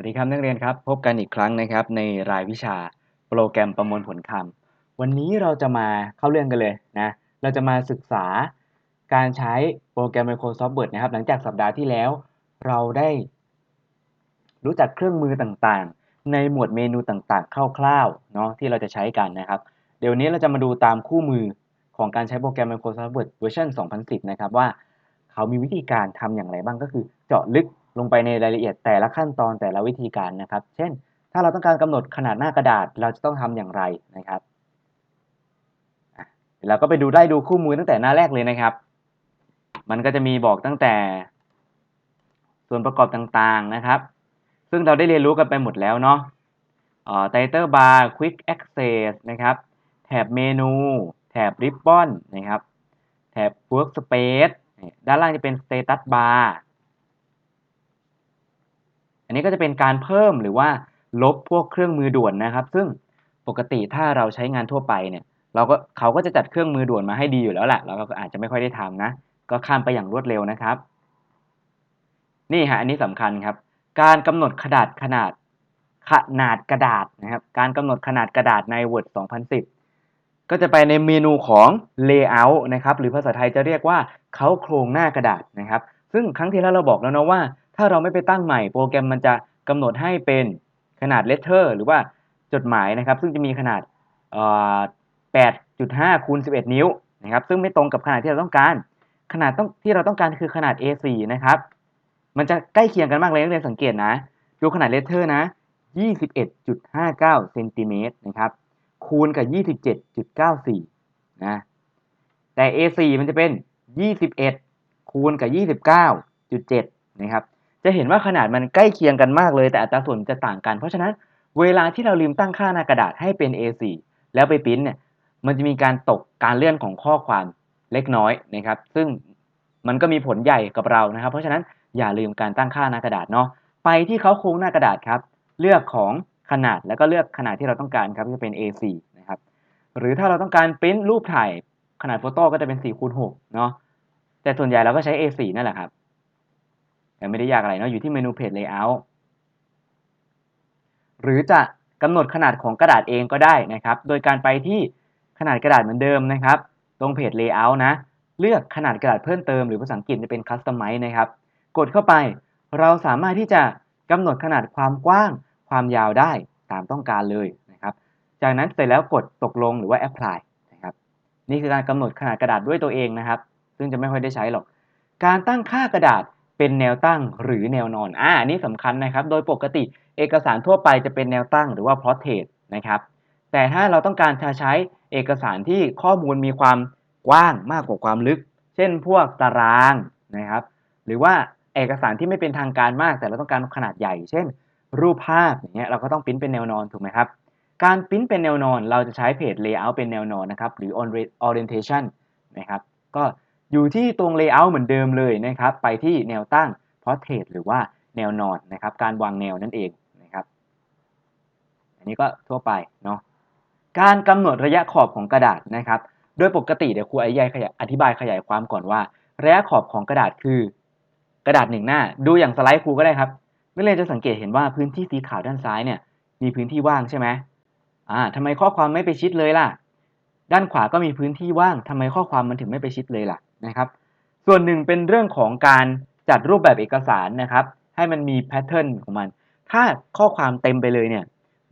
วัสดีครับนักเรียนครับ พบกันอีกครั้งนะครับ ในรายวิชาโปรแกรมประมวลผลคำวันนี้เราจะมาเข้าเรื่องกันเลยนะเราจะมาศึกษาการใช้โปรแกรม Microsoft Word นะครับ หลังจากสัปดาห์ที่แล้ว เราได้รู้จักเครื่องมือต่างๆ ในหมวดเมนูต่างๆคร่าวๆเนาะที่เราจะใช้กันนะครับ เดี๋ยวนี้เราจะมาดูตามคู่มือของการใช้โปรแกรม Microsoft Word เวอร์ชัน2010 นะครับว่า เขามีวิธีการทำอย่างไรบ้างก็คือเจาะลึกลงไปในรายละเอียดแต่ละขั้นตอนแต่ละวิธีการนะครับ เช่น ถ้าเราต้องการกำหนดขนาดหน้ากระดาษเราจะต้องทำอย่างไรนะครับเราก็ไปดูได้ดูคู่มือตั้งแต่หน้าแรกเลยนะครับ มันก็จะมีบอกตั้งแต่ส่วนประกอบต่างๆนะครับ ซึ่งเราได้เรียนรู้กันไปหมดแล้วเนาะไตเตอร์บาร์ Quick Access นะครับ แถบเมนู แถบ Ribbon นะครับ แถบ Workspace ด้านล่างจะเป็น Status Bar อันนี้ก็จะเป็นการเพิ่มหรือว่าลบพวกเครื่องมือด่วนนะครับ ซึ่งปกติถ้าเราใช้งานทั่วไปเนี่ย เราก็เขาก็จะจัดเครื่องมือด่วนมาให้ดีอยู่แล้วแหละเราก็อาจจะไม่ค่อยได้ทำนะ ก็ข้ามไปอย่างรวดเร็วนะครับ นี่ฮะอันนี้สำคัญครับ การกำหนดขนาดขนาดขนาดกระดาษนะครับ การกำหนดขนาดกระดาษใน Word 2010 ก็จะไปในเมนูของ Layout นะครับ หรือภาษาไทยจะเรียกว่าเขาโครงหน้ากระดาษนะครับ ซึ่งครั้งที่แล้วเราบอกแล้วนะว่า ถ้าเราไม่ไปตั้งใหม่ โปรแกรมมันจะกำหนดให้เป็นขนาดเลตเตอร์หรือว่าจดหมายนะครับ ซึ่งจะมีขนาด 8.5คูณ11 นิ้วนะครับ ซึ่งไม่ตรงกับขนาดที่เราต้องการ ขนาดต้องที่เราต้องการคือขนาด A4 นะครับ มันจะใกล้เคียงกันมากเลยนักเรียนสังเกตนะ ดูขนาดเลเตอร์นะ 21.59เซนติเมตรนะครับ คูณกับ 27.94 นะ แต่ A4 มันจะเป็น 21 คูณกับ 29.7 นะครับ จะเห็นว่าขนาดมันใกล้เคียงกันมากเลย แต่อัตราส่วนจะต่างกัน เพราะฉะนั้นเวลาที่เราลืมตั้งค่าหน้ากระดาษให้เป็น A4 แล้วไปพิมพ์เนี่ยมันจะมีการตกการเลื่อนของข้อความเล็กน้อยนะครับ ซึ่งมันก็มีผลใหญ่กับเรานะครับ เพราะฉะนั้นอย่าลืมการตั้งค่าหน้ากระดาษเนาะไปที่เขาโค้งหน้ากระดาษครับ เลือกของขนาดแล้วก็เลือกขนาดที่เราต้องการครับจะเป็น A4 นะครับหรือถ้าเราต้องการปริ้นรูปถ่ายขนาดโฟโต้ก็จะเป็น4คูณ6เนาะแต่ส่วนใหญ่เราก็ใช้ A4 นั่นแหละครับ ไม่ได้ยากอะไรเนาะอยู่ที่เมนูเพจ Layout หรือจะกำหนดขนาดของกระดาษเองก็ได้นะครับ โดยการไปที่ขนาดกระดาษเหมือนเดิมนะครับ ตรงเพจ Layout นะ เลือกขนาดกระดาษเพิ่มเติมหรือภาษาอังกฤษจะเป็น Customize นะครับ กดเข้าไป เราสามารถที่จะกำหนดขนาดความกว้าง ความยาวได้ตามต้องการเลยนะครับ จากนั้นเสร็จแล้วกดตกลงหรือว่า Apply นะครับ นี่คือการกำหนดขนาดกระดาษด้วยตัวเองนะครับ ซึ่งจะไม่ค่อยได้ใช้หรอก การตั้งค่ากระดาษ เป็นแนวตั้งหรือแนวนอน อ่านี่สำคัญนะครับ โดยปกติเอกสารทั่วไปจะเป็นแนวตั้งหรือว่า portrait นะครับ แต่ถ้าเราต้องการจะใช้เอกสารที่ข้อมูลมีความกว้างมากกว่าความลึก เช่นพวกตารางนะครับ หรือว่าเอกสารที่ไม่เป็นทางการมาก แต่เราต้องการขนาดใหญ่ เช่น รูปภาพอย่างเงี้ยเราก็ต้องพิมพ์เป็นแนวนอนถูกไหมครับ การพิมพ์เป็นแนวนอน เราจะใช้เพจ layout เป็นแนวนอนนะครับ หรือ orientation นะครับ ก็ อยู่ที่ตรง layout เหมือนเดิมเลยนะครับ ไปที่แนวตั้ง portrait หรือว่าแนวนอนนะครับ การวางแนวนั่นเองนะครับ อันนี้ก็ทั่วไปเนาะ การกำหนดระยะขอบของกระดาษนะครับ โดยปกติเดี๋ยวครูอธิบายขยายอธิบายขยายความก่อนว่า ระยะขอบของกระดาษคือ กระดาษหนึ่งหน้า ดูอย่างสไลด์ครูก็ได้ครับนักเรียนจะสังเกตเห็นว่าพื้นที่สีขาวด้านซ้ายเนี่ยมีพื้นที่ว่างใช่ไหมอ่าทำไมข้อความไม่ไปชิดเลยล่ะ ด้านขวาก็มีพื้นที่ว่างทำไมข้อความมันถึงไม่ไปชิดเลยล่ะ นะครับ ส่วนหนึ่งเป็นเรื่องของการจัดรูปแบบเอกสารนะครับ ให้มันมีแพทเทิร์นของมัน ถ้าข้อความเต็มไปเลยเนี่ย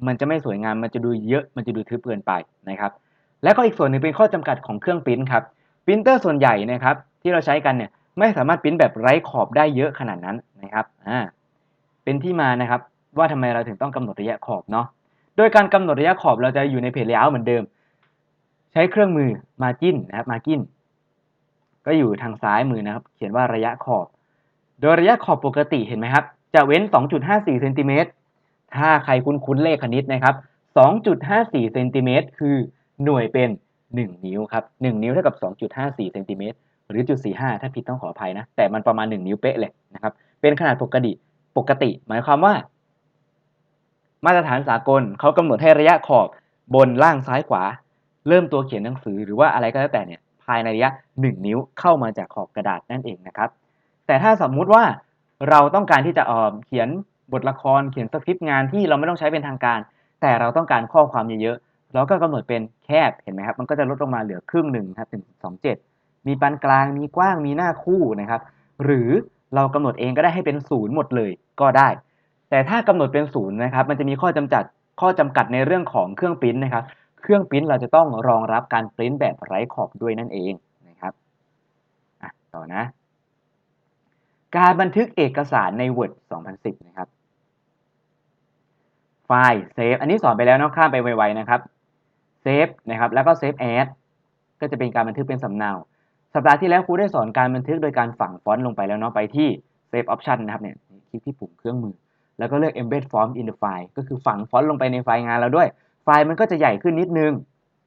มันจะไม่สวยงาม มันจะดูเยอะ มันจะดูทึบเกินไปนะครับ และก็อีกส่วนหนึ่งเป็นข้อจำกัดของเครื่องพิมพ์ครับพิมพ์เตอร์ส่วนใหญ่นะครับที่เราใช้กันเนี่ยไม่สามารถพิมพ์แบบไร้ขอบได้เยอะขนาดนั้นนะครับ อ่า เป็นที่มานะครับว่าทำไมเราถึงต้องกำหนดระยะขอบเนาะ โดยการกำหนดระยะขอบเราจะอยู่ในเพจ layout เหมือนเดิม ใช้เครื่องมือ margin นะครับ margin ก็อยู่ทางซ้ายมือนะครับ เขียนว่าระยะขอบ โดยระยะขอบปกติเห็นไหมครับ จะเว้น 2.54เซนติเมตรถ้าใครคุ้นๆเลขคณิตนะครับ 2.54เซนติเมตรคือหน่วยเป็น 1 นิ้วครับ 1 นิ้วเท่ากับ 2.54เซนติเมตรหรือจุด45 ถ้าผิดต้องขออภัยนะ แต่มันประมาณ 1 นิ้วเป๊ะเลยนะครับ เป็นขนาดปกติ ปกติ หมายความว่า มาตรฐานสากลเขากำหนดให้ระยะขอบบนล่างซ้ายขวา เริ่มตัวเขียนหนังสือหรือว่าอะไรก็แล้วแต่เนี่ย ภายในระยะ 1 นิ้วเข้ามาจากขอบกระดาษนั่นเองนะครับ แต่ถ้าสมมุติว่าเราต้องการที่จะเขียนบทละครเขียนสคริปต์งานที่เราไม่ต้องใช้เป็นทางการ แต่เราต้องการข้อความเยอะๆเราก็กำหนดเป็นแคบเห็นไหมครับมันก็จะลดลงมาเหลือครึ่งหนึ่งครับถึงสองเจ็ดมีปานกลางมีกว้างมีหน้าคู่นะครับ หรือเรากำหนดเองก็ได้ให้เป็นศูนย์หมดเลยก็ได้ แต่ถ้ากำหนดเป็นศูนย์นะครับ มันจะมีข้อจำกัดข้อจำกัดในเรื่องของเครื่องปริ้นนะครับ เครื่องปริ้นเราจะต้องรองรับการปริ้นแบบไร้ขอบด้วยนั่นเองนะครับต่อนะ การบันทึกเอกสารใน Word 2010 นะครับ ไฟล์เซฟอันนี้สอนไปแล้วเนาะข้ามไปไวๆนะครับเซฟนะครับแล้วก็เซฟแอดก็จะเป็นการบันทึกเป็นสำเนา สัปดาห์ที่แล้วครูได้สอนการบันทึกโดยการฝังฟอนต์ลงไปแล้วเนาะไปที่ Save Option นะครับเนี่ยคลิกที่ปุ่มเครื่องมือ แล้วก็เลือก Embed Font in the file ก็คือฝังฟอนต์ลงไปในไฟล์งานเราด้วย ไฟล์มันก็จะใหญ่ขึ้นนิดนึง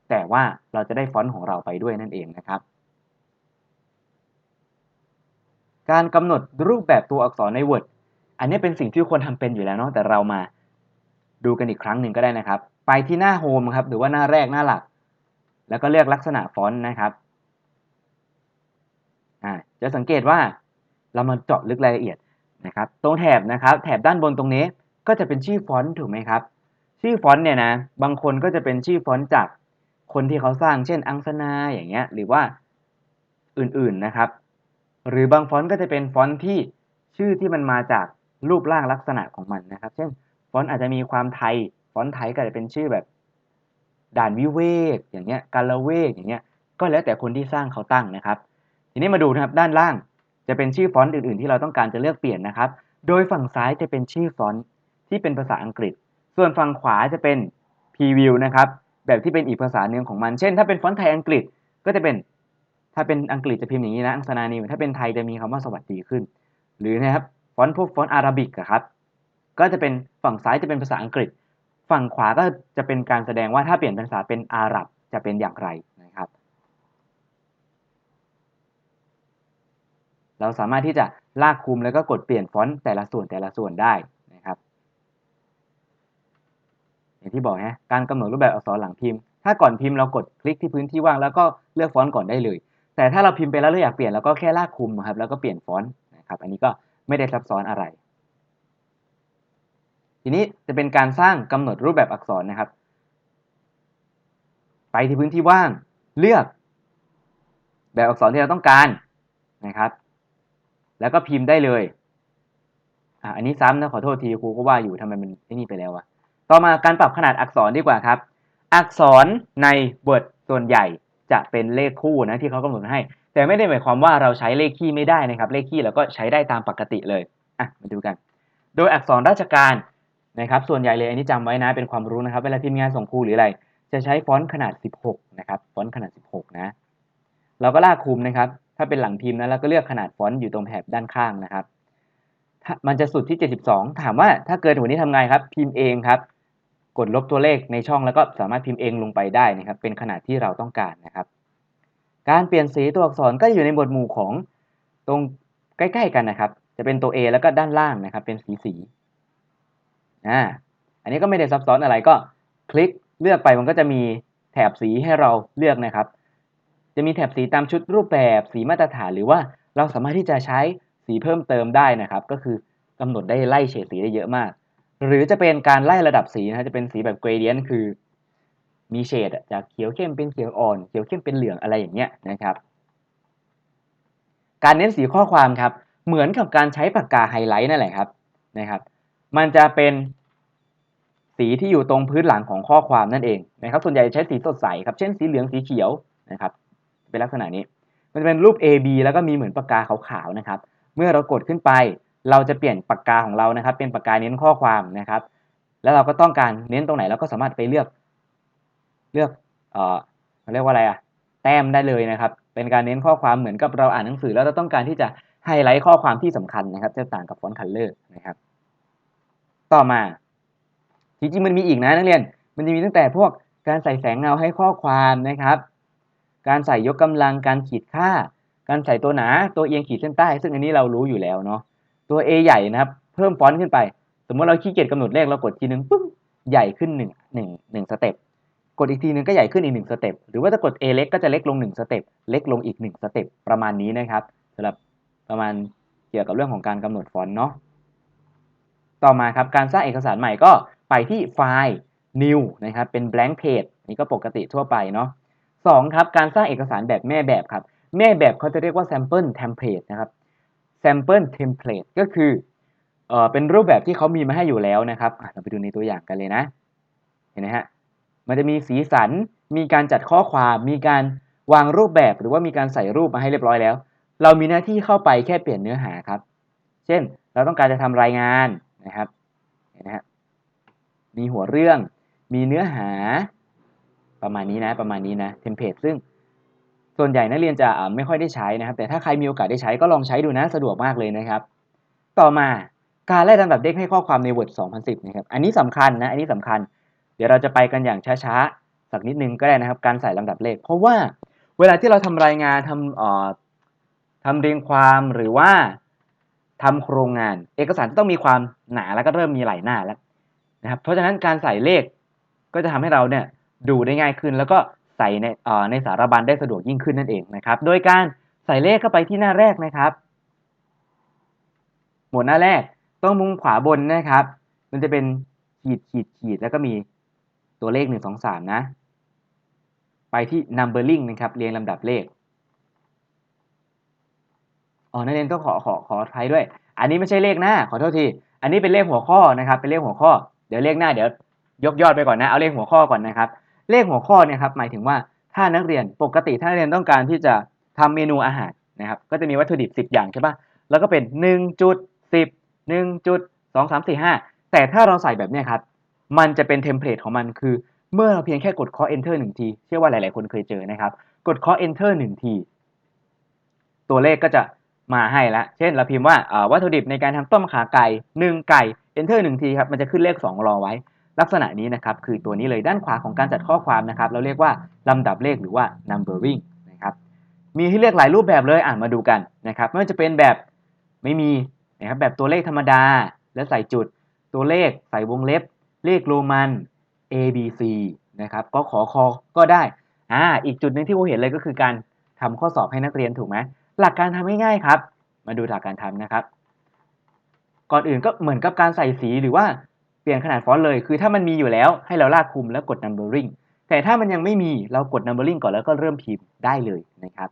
แต่ว่าเราจะได้ฟอนต์ของเราไปด้วยนั่นเองนะครับ การกำหนดรูปแบบตัวอักษรใน Word อันนี้เป็นสิ่งที่ควรทำเป็นอยู่แล้วเนาะแต่เรามาดูกันอีกครั้งหนึ่งก็ได้นะครับ ไปที่หน้า Home ครับหรือว่าหน้าแรกหน้าหลัก แล้วก็เลือกลักษณะฟอนต์นะครับอ่าจะสังเกตว่าเรามาเจาะลึกรายละเอียดนะครับ ตรงแถบนะครับ แถบด้านบนตรงนี้ก็จะเป็นชื่อฟอนต์ถูกไหมครับ ชื่อฟอนต์เนี่ยนะ บางคนก็จะเป็นชื่อฟอนต์จากคนที่เขาสร้าง เช่น อังสนาอย่างเงี้ย หรือว่าอื่นๆนะครับ หรือบางฟอนต์ก็จะเป็นฟอนต์ที่ชื่อที่มันมาจากรูปร่างลักษณะของมันนะครับ เช่น ฟอนต์อาจจะมีความไทย ฟอนต์ไทยก็จะเป็นชื่อแบบด่านวิเวกอย่างเงี้ยกาลเวกอย่างเงี้ย ก็แล้วแต่คนที่สร้างเขาตั้งนะครับ ทีนี้มาดูนะครับด้านล่างจะเป็นชื่อฟอนต์อื่นๆ ที่เราต้องการจะเลือกเปลี่ยนนะครับ โดยฝั่งซ้ายจะเป็นชื่อฟอนต์ที่เป็นภาษาอังกฤษ ส่วนฝั่งขวาจะเป็น preview นะครับ แบบที่เป็นอีกภาษาหนึ่งของมัน เช่น ถ้าเป็นฟอนต์ไทยอังกฤษก็จะเป็น ถ้าเป็นอังกฤษจะพิมพ์อย่างนี้นะ อังสนานิว ถ้าเป็นไทยจะมีคำว่าสวัสดีขึ้น หรือนะครับ ฟอนต์พวกฟอนต์อาราบิกครับ ก็จะเป็นฝั่งซ้ายจะเป็นภาษาอังกฤษ ฝั่งขวาก็จะเป็นการแสดงว่าถ้าเปลี่ยนเป็นภาษาเป็นอาหรับจะเป็นอย่างไรนะครับเราสามารถที่จะลากคุมแล้วก็กดเปลี่ยนฟอนต์แต่ละส่วนแต่ละส่วนได้นะครับ อย่างที่บอกนะการกำหนดรูปแบบอักษรหลังพิมพ์ ถ้าก่อนพิมพ์เรากดคลิกที่พื้นที่ว่างแล้วก็เลือกฟอนต์ก่อนได้เลย แต่ถ้าเราพิมพ์ไปแล้วเราอยากเปลี่ยนเราก็แค่ลากคุมครับแล้วก็เปลี่ยนฟอนต์นะครับอันนี้ก็ไม่ได้ซับซ้อนอะไร ทีนี้จะเป็นการสร้างกำหนดรูปแบบอักษรนะครับ ไปที่พื้นที่ว่าง เลือก แบบอักษรที่เราต้องการนะครับ แล้วก็พิมพ์ได้เลยอะอันนี้ซ้ำนะขอโทษทีครูก็ว่าอยู่ทำไมมันไอ้นี่ไปแล้ววะ ต่อมาการปรับขนาดอักษรดีกว่าครับ อักษรใน Word ส่วนใหญ่จะเป็นเลขคู่นะที่เขากำหนดให้ แต่ไม่ได้หมายความว่าเราใช้เลขคี่ไม่ได้นะครับ เลขคี่เราก็ใช้ได้ตามปกติเลยอะมาดูกัน โดยอักษรราชการนะครับส่วนใหญ่เลยอันนี้จำไว้นะเป็นความรู้นะครับเวลาพิมงานส่งครูหรืออะไร จะใช้ฟอนต์ขนาด 16 นะครับฟอนต์ขนาด 16 นะ เราก็ลากคุมนะครับ ถ้าเป็นหลังพิมพ์นะเราก็เลือกขนาดฟอนต์อยู่ตรงแถบด้านข้างนะครับมันจะสุดที่ 72 ถามว่าถ้าเกินกว่านี้ทำไงครับ พิมพ์เองครับ กดลบตัวเลขในช่องแล้วก็สามารถพิมพ์เองลงไปได้นะครับ เป็นขนาดที่เราต้องการนะครับ การเปลี่ยนสีตัวอักษรก็อยู่ในหมวดหมู่ของตรงใกล้ๆกันนะครับ จะเป็นตัว A แล้วก็ด้านล่างนะครับ เป็นสีสีอ่าอันนี้ก็ไม่ได้ซับซ้อนอะไรก็คลิกเลือกไปมันก็จะมีแถบสีให้เราเลือกนะครับ จะมีแถบสีตามชุดรูปแบบสีมาตรฐานหรือว่าเราสามารถที่จะใช้สีเพิ่มเติมได้นะครับ ก็คือกำหนดได้ไล่เฉดสีได้เยอะมาก หรือจะเป็นการไล่ระดับสีนะจะเป็นสีแบบ gradient คือมีเฉดจากเขียวเข้มเป็นเขียวอ่อน เขียวเข้มเป็นเหลืองอะไรอย่างเงี้ยนะครับ การเน้นสีข้อความครับ เหมือนกับการใช้ปากกาไฮไลท์นั่นแหละครับนะครับ มันจะเป็นสีที่อยู่ตรงพื้นหลังของข้อความนั่นเองนะครับ ส่วนใหญ่ใช้สีสดใสครับ เช่นสีเหลืองสีเขียวนะครับ เป็นลักษณะนี้ มันจะเป็นรูป A B แล้วก็มีเหมือนปากกาขาวๆนะครับ เมื่อเรากดขึ้นไป เราจะเปลี่ยนปากกาของเรานะครับ เป็นปากกาเน้นข้อความนะครับ แล้วเราก็ต้องการเน้นตรงไหนเราก็สามารถไปเลือก เลือกเอ่อเรียกว่าอะไรอะแต้มได้เลยนะครับ เป็นการเน้นข้อความเหมือนกับเราอ่านหนังสือ แล้วเราต้องการที่จะไฮไลท์ข้อความที่สำคัญนะครับ จะต่างกับฟอนต์คัลเลอร์นะครับ ต่อมา จริงๆมันมีอีกนะนักเรียน มันจะมีตั้งแต่พวกการใส่แสงเงาให้ข้อความนะครับ การใส่ยกกำลัง การขีดค่า การใส่ตัวหนา ตัวเอียงขีดเส้นใต้ ซึ่งอันนี้เรารู้อยู่แล้วเนาะ ตัว A ใหญ่นะครับ เพิ่มฟอนต์ขึ้นไป สมมติเราขี้เกียจกำหนดเลขเรากดทีนึงปุ๊บใหญ่ขึ้น1 1 1สเต็ปกดอีกทีนึงก็ใหญ่ขึ้นอีก1สเต็ปหรือว่าถ้ากด A เล็กก็จะเล็กลง1สเต็ปเล็กลงอีก1สเต็ปประมาณนี้นะครับสำหรับประมาณเกี่ยวกับเรื่องของการกำหนดฟอนต์เนาะต่อมาครับการสร้างเอกสารใหม่ก็ไปที่ไฟล์ new นะครับเป็น blank page นี่ก็ปกติทั่วไปเนาะสองครับการสร้างเอกสารแบบแม่แบบครับ แม่แบบเขาจะเรียกว่า sample template นะครับ sample template ก็คือเอ่อเป็นรูปแบบที่เขามีมาให้อยู่แล้วนะครับเราไปดูในตัวอย่างกันเลยนะ เห็นไหมฮะ มันจะมีสีสัน มีการจัดข้อความ มีการวางรูปแบบ หรือว่ามีการใส่รูปมาให้เรียบร้อยแล้ว เรามีหน้าที่เข้าไปแค่เปลี่ยนเนื้อหาครับ เช่น เราต้องการจะทำรายงานนะครับ เห็นไหมฮะ มีหัวเรื่อง มีเนื้อหา ประมาณนี้นะ ประมาณนี้นะ เทมเพลตซึ่ง ส่วนใหญ่นักเรียนจะไม่ค่อยได้ใช้นะครับ แต่ถ้าใครมีโอกาสได้ใช้ก็ลองใช้ดูนะสะดวกมากเลยนะครับ ต่อมาการไล่ลำดับเด้งให้ข้อความใน Word 2010นะครับอันนี้สำคัญนะอันนี้สำคัญ เดี๋ยวเราจะไปกันอย่างช้าๆสักนิดนึงก็ได้นะครับ การใส่ลำดับเลข เพราะว่าเวลาที่เราทำรายงานทำเอ่อทำเรียงความหรือว่าทำโครงงาน เอกสารต้องมีความหนาแล้วก็เริ่มมีหลายหน้าแล้วนะครับเพราะฉะนั้นการใส่เลขก็จะทำให้เราเนี่ยดูได้ง่ายขึ้น แล้วก็ ใส่ในในสารบัญได้สะดวกยิ่งขึ้นนั่นเองนะครับ โดยการใส่เลขเข้าไปที่หน้าแรกนะครับ หมวดหน้าแรกต้องมุมขวาบนนะครับ มันจะเป็นขีดขีดขีดแล้วก็มีตัวเลข 1 2 3 นะ ไปที่ numbering นะครับ เรียงลำดับเลขอ๋อนักเรียนต้องขอขอขออภัยด้วย อันนี้ไม่ใช่เลขหน้า ขอโทษที อันนี้เป็นเลขหัวข้อนะครับ เป็นเลขหัวข้อ เดี๋ยวเลขหน้าเดี๋ยวยกยอดไปก่อนนะ เอาเลขหัวข้อก่อนนะครับ เลขหัวข้อเนี่ยครับหมายถึงว่าถ้านักเรียนปกติถ้านักเรียนต้องการที่จะทำเมนูอาหารนะครับก็จะมีวัตถุดิบ 10 อย่างใช่ปะแล้วก็เป็น1จุด10 1จุด2 3 4 5 แต่ถ้าเราใส่แบบนี้ครับมันจะเป็นเทมเพลตของมันคือ เมื่อเราเพียงแค่กดเคาะ enter หนึ่งที เชื่อว่าหลาย ๆ คนเคยเจอนะครับ กดเคาะ enter หนึ่งที ตัวเลขก็จะมาให้แล้วเช่นเราพิมพ์ว่าวัตถุดิบในการทำต้มขาไก่ 1 ไก่ enter หนึ่งทีครับ มันจะขึ้นเลข 2 รอไว้ ลักษณะนี้นะครับคือตัวนี้เลยด้านขวาของการจัดข้อความนะครับเราเรียกว่าลำดับเลขหรือว่า numbering นะครับมีให้เลือกหลายรูปแบบเลยอ่านมาดูกันนะครับไม่ว่าจะเป็นแบบไม่มีนะครับแบบตัวเลขธรรมดา แล้วใส่จุดตัวเลขใส่วงเล็บ เลขโรมัน A B C นะครับก็ขอคอก็ได้อ่าอีกจุดหนึ่งที่ผมเห็นเลยก็คือการทำข้อสอบให้นักเรียนถูกไหมหลักการทำง่ายๆครับ มาดูหลักการทำนะครับ ก่อนอื่นก็เหมือนกับการใส่สีหรือว่า เปลี่ยนขนาดฟอนต์เลย คือถ้ามันมีอยู่แล้วให้เราลากคุมแล้วกด numbering แต่ถ้ามันยังไม่มีเรากด numbering ก่อนแล้วก็เริ่มพิมพ์ได้เลยนะครับ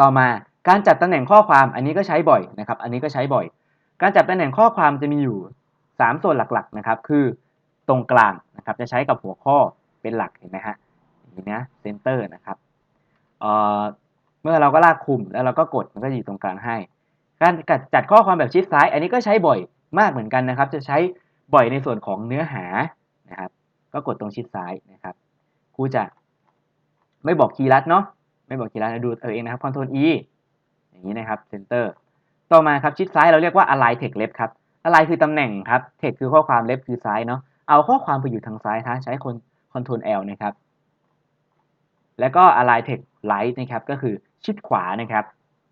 ต่อมาการจัดตำแหน่งข้อความอันนี้ก็ใช้บ่อยนะครับ อันนี้ก็ใช้บ่อย การจัดตำแหน่งข้อความจะมีอยู่ 3 ส่วนหลักๆนะครับ คือตรงกลางนะครับ จะใช้กับหัวข้อเป็นหลักเห็นไหมฮะนี้นะเซนเตอร์นะครับเเมื่อเราก็ลากคุมแล้วเราก็กดมันก็อยู่ตรงกลางให้ การจัดข้อความแบบชิดซ้าย อันนี้ก็ใช้บ่อย มากเหมือนกันนะครับ จะใช้บ่อยในส่วนของเนื้อหานะครับ ก็กดตรงชิดซ้ายนะครับครูจะไม่บอกคีย์ลัดเนาะไม่บอกคีย์ลัดดูเอาเองนะครับ Ctrl E อย่างนี้นะครับเซนเตอร์ต่อมาครับชิดซ้ายเราเรียกว่า align text left ครับ align คือตำแหน่งครับ text คือข้อความ left คือซ้ายเนาะเอาข้อความไปอยู่ทางซ้ายนะใช้คน Ctrl L นะครับ แล้วก็ align text right นะครับ ก็คือชิดขวานะครับ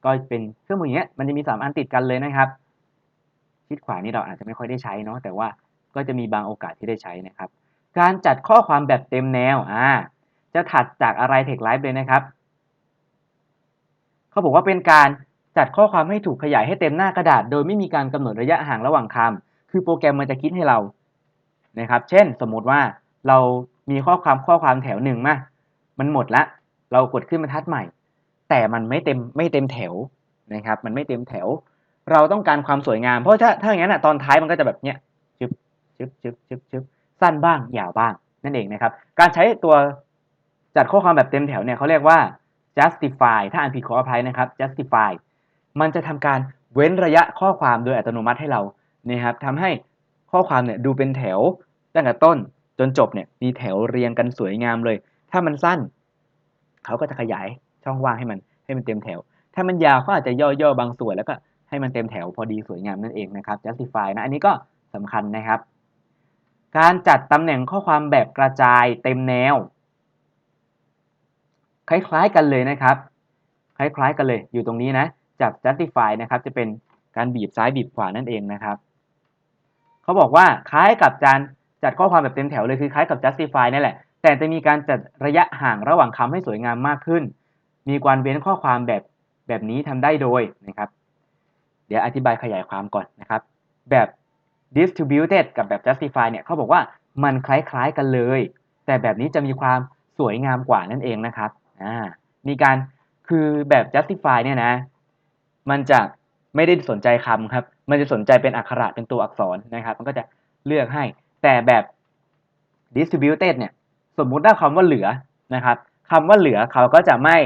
ก็เป็นเครื่องมืออย่างเงี้ยมันจะมี 3 อันติดกันเลยนะครับ ชิดขวานี่เราอาจจะไม่ค่อยได้ใช้เนาะแต่ว่าก็จะมีบางโอกาสที่ได้ใช้นะครับ การจัดข้อความแบบเต็มแนวอ่าจะถัดจากอะไรเทคไลฟ์เลยนะครับเขาบอกว่าเป็นการจัดข้อความให้ถูกขยายให้เต็มหน้ากระดาษ โดยไม่มีการกำหนดระยะห่างระหว่างคำคือโปรแกรมมันจะคิดให้เรานะครับ เช่น สมมุติว่าเรามีข้อความข้อความแถวหนึ่งมามันหมดละ เรากดขึ้นบรรทัดใหม่ แต่มันไม่เต็มไม่เต็มแถวนะครับ มันไม่เต็มแถว เราต้องการความสวยงาม เพราะถ้าถ้าอย่างนั้นอะตอนท้ายมันก็จะแบบเนี้ยชึบชึบชึบชึบชึบสั้นบ้างยาวบ้างนั่นเองนะครับ การใช้ตัวจัดข้อความแบบเต็มแถวเนี่ยเขาเรียกว่า justify ถ้าอ่านผิดขออภัยนะครับ justify มันจะทำการเว้นระยะข้อความโดยอัตโนมัติให้เรานะครับทำให้ข้อความเนี่ยดูเป็นแถวตั้งแต่ต้นจนจบเนี่ยมีแถวเรียงกันสวยงามเลย ถ้ามันสั้น เขาก็จะขยายช่องว่างให้มันให้มันเต็มแถว ถ้ามันยาวเขาอาจจะย่อๆบางส่วนแล้วก็ ให้มันเต็มแถวพอดีสวยงามนั่นเองนะครับ justify นะ อันนี้ก็สำคัญนะครับ การจัดตำแหน่งข้อความแบบกระจายเต็มแนว คล้ายๆกันเลยนะครับ คล้ายๆกันเลย อยู่ตรงนี้นะ จาก justify นะครับจะเป็นการบีบซ้ายบีบขวานั่นเองนะครับ เขาบอกว่าคล้ายกับการจัดข้อความแบบเต็มแถวเลยคือคล้ายกับ justify นั่นแหละ แต่จะมีการจัดระยะห่างระหว่างคำให้สวยงามมากขึ้น มีการเว้นข้อความแบบแบบนี้ทำได้โดยนะครับ เดี๋ยวอธิบายขยายความก่อนนะครับ แบบ distributed กับแบบ justify เนี่ยเขาบอกว่ามันคล้ายๆกันเลย แต่แบบนี้จะมีความสวยงามกว่านั่นเองนะครับอ่ามีการคือแบบ justify เนี่ยนะ มันจะไม่ได้สนใจคำครับ มันจะสนใจเป็นอักขระเป็นตัวอักษรนะครับ มันก็จะเลือกให้ แต่แบบ distributed เนี่ย สมมุติถ้าคำว่าเหลือนะครับคำว่าเหลือเขาก็จะไม่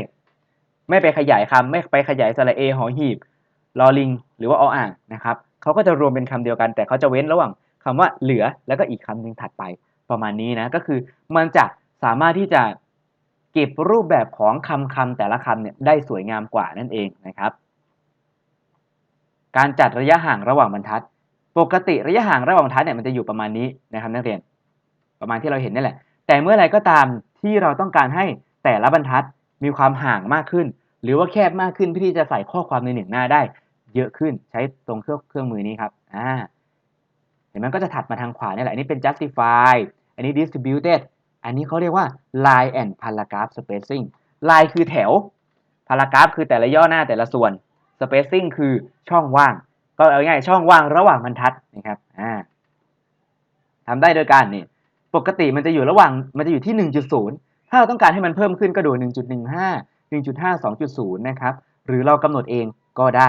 ไม่ไปขยายคำไม่ไปขยายสระเอหอหีบ ลอลิง หรือว่าออ่างนะครับเขาก็จะรวมเป็นคำเดียวกัน แต่เขาจะเว้นระหว่างคำว่าเหลือแล้วก็อีกคำหนึ่งถัดไปประมาณนี้นะก็คือมันจะสามารถที่จะเก็บรูปแบบของคำคำแต่ละคำเนี่ยได้สวยงามกว่านั่นเองนะครับ การจัดระยะห่างระหว่างบรรทัด ปกติระยะห่างระหว่างบรรทัดเนี่ยมันจะอยู่ประมาณนี้นะครับนักเรียน ประมาณที่เราเห็นนี่แหละ แต่เมื่อไรก็ตามที่เราต้องการให้แต่ละบรรทัดมีความห่างมากขึ้น หรือว่าแคบมากขึ้นเพื่อที่จะใส่ข้อความในหนึ่งหน้าได้ เยอะขึ้นใช้ตรงเครื่องเครื่องมือนี้ครับอ่าเห็นไหมก็จะถัดมาทางขวานี่แหละอันนี้เป็น justify อันนี้ distributed อันนี้เขาเรียกว่า line and paragraph spacing line คือแถว paragraph คือแต่ละย่อหน้าแต่ละส่วน spacing คือช่องว่าง ก็เอาง่ายช่องว่างระหว่างบรรทัดนะครับอ่าทำได้โดยการนี่ปกติมันจะอยู่ระหว่างมันจะอยู่ที่ 1.0 ถ้าเราต้องการให้มันเพิ่มขึ้นก็ดู 1.15 1.5 2.0 นะครับ หรือเรากำหนดเองก็ได้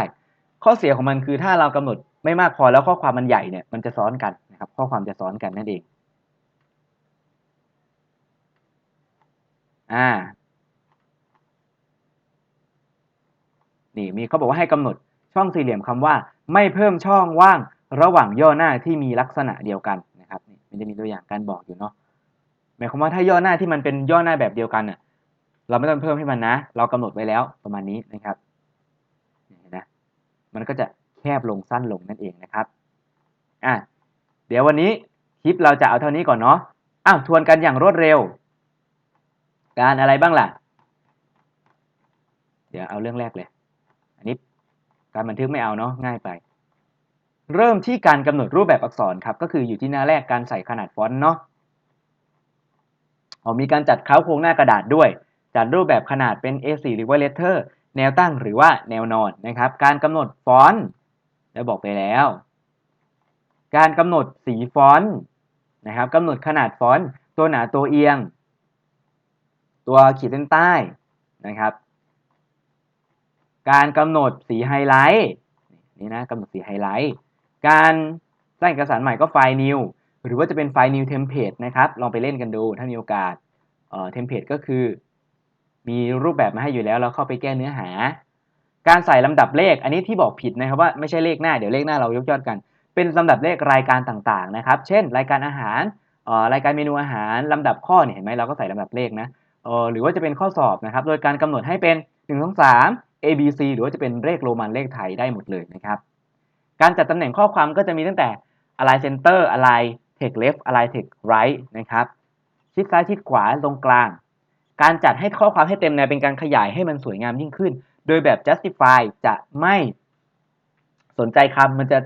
ข้อเสียของมันคือถ้าเรากำหนดไม่มากพอแล้วข้อความมันใหญ่เนี่ยมันจะซ้อนกันนะครับ ข้อความจะซ้อนกันนั่นเอง อ่า นี่มีเขาบอกว่าให้กำหนดช่องสี่เหลี่ยมคำว่า ไม่เพิ่มช่องว่างระหว่างย่อหน้าที่มีลักษณะเดียวกันนะครับนี่มันจะมีตัวอย่างการบอกอยู่เนาะหมายความว่าถ้าย่อหน้าที่มันเป็นย่อหน้าแบบเดียวกันเน่ะเราไม่ต้องเพิ่มให้มันนะ เรากำหนดไว้แล้วประมาณนี้นะครับ มันก็จะแคบลงสั้นลงนั่นเองนะครับอะเดี๋ยววันนี้คลิปเราจะเอาเท่านี้ก่อนเนาะอ้าวทวนกันอย่างรวดเร็ว การอะไรบ้างล่ะ เดี๋ยวเอาเรื่องแรกเลย อันนี้การบันทึกไม่เอาเนาะง่ายไป เริ่มที่การกำหนดรูปแบบอักษรครับ ก็คืออยู่ที่หน้าแรกการใส่ขนาดฟอนต์เนาะออมีการจัดเค้าโครงหน้ากระดาษด้วย จัดรูปแบบขนาดเป็น A4 หรือว่า letter แนวตั้งหรือว่าแนวนอนนะครับ การกำหนดฟอนต์ได้บอกไปแล้ว การกำหนดสีฟอนต์นะครับกำหนดขนาดฟอนต์ตัวหนาตัวเอียง ตัวขีดเส้นใต้นะครับ การกำหนดสีไฮไลท์นี่นะกำหนดสีไฮไลท์การสร้างเอกสารใหม่ก็ไฟล์ new หรือว่าจะเป็นไฟล์ new template นะครับ ลองไปเล่นกันดูถ้ามีโอกาสเอ่อ template ก็คือ มีรูปแบบมาให้อยู่แล้ว เราเข้าไปแก้เนื้อหา การใส่ลำดับเลข อันนี้ที่บอกผิดนะครับว่าไม่ใช่เลขหน้า เดี๋ยวเลขหน้าเรายกยอดกัน เป็นลำดับเลขรายการต่างๆนะครับ เช่น รายการอาหารรายการเมนูอาหารลำดับข้อเนี่ยเห็นไหมเราก็ใส่ลำดับเลขนะหรือว่าจะเป็นข้อสอบนะครับ โดยการกำหนดให้เป็น1 2 3 A B C หรือว่าจะเป็นเลขโรมันเลขไทยได้หมดเลยนะครับ การจัดตำแหน่งข้อความก็จะมีตั้งแต่ align center align text left align text right นะครับ ชิดซ้ายชิดขวาตรงกลาง การจัดให้ข้อความให้เต็มเนี่ยเป็นการขยายให้มันสวยงามยิ่งขึ้น โดยแบบ justify จะไม่สนใจคำมันจะ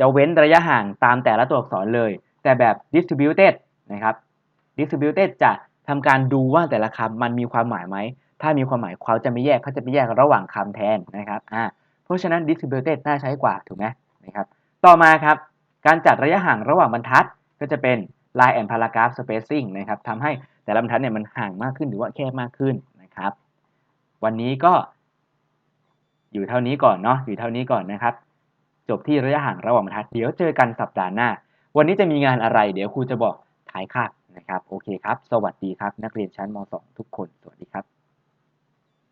จะเว้นระยะห่างตามแต่ละตัวอักษรเลย แต่แบบ distributed นะครับ distributed จะทำการดูว่าแต่ละคำมันมีความหมายไหม ถ้ามีความหมายเขาจะไม่แยกเขาจะไปแยกระหว่างคำแทนนะครับอ่าเพราะฉะนั้น distributed น่าใช้กว่าถูกไหมนะครับ ต่อมาครับ การจัดระยะห่างระหว่างบรรทัดก็จะเป็น line and paragraph spacing นะครับทำให้ แต่ละบรรทัดเนี่ยมันห่างมากขึ้นหรือว่าแคบมากขึ้นนะครับ วันนี้ก็ อยู่เท่านี้ก่อนเนาะอยู่เท่านี้ก่อนนะครับ จบที่ระยะห่างระหว่างบรรทัดเดี๋ยวเจอกันสัปดาห์หน้า วันนี้จะมีงานอะไร เดี๋ยวครูจะบอกท้ายคาบนะครับ โอเคครับ สวัสดีครับ นักเรียนชั้นม .2 ทุกคน สวัสดีครับ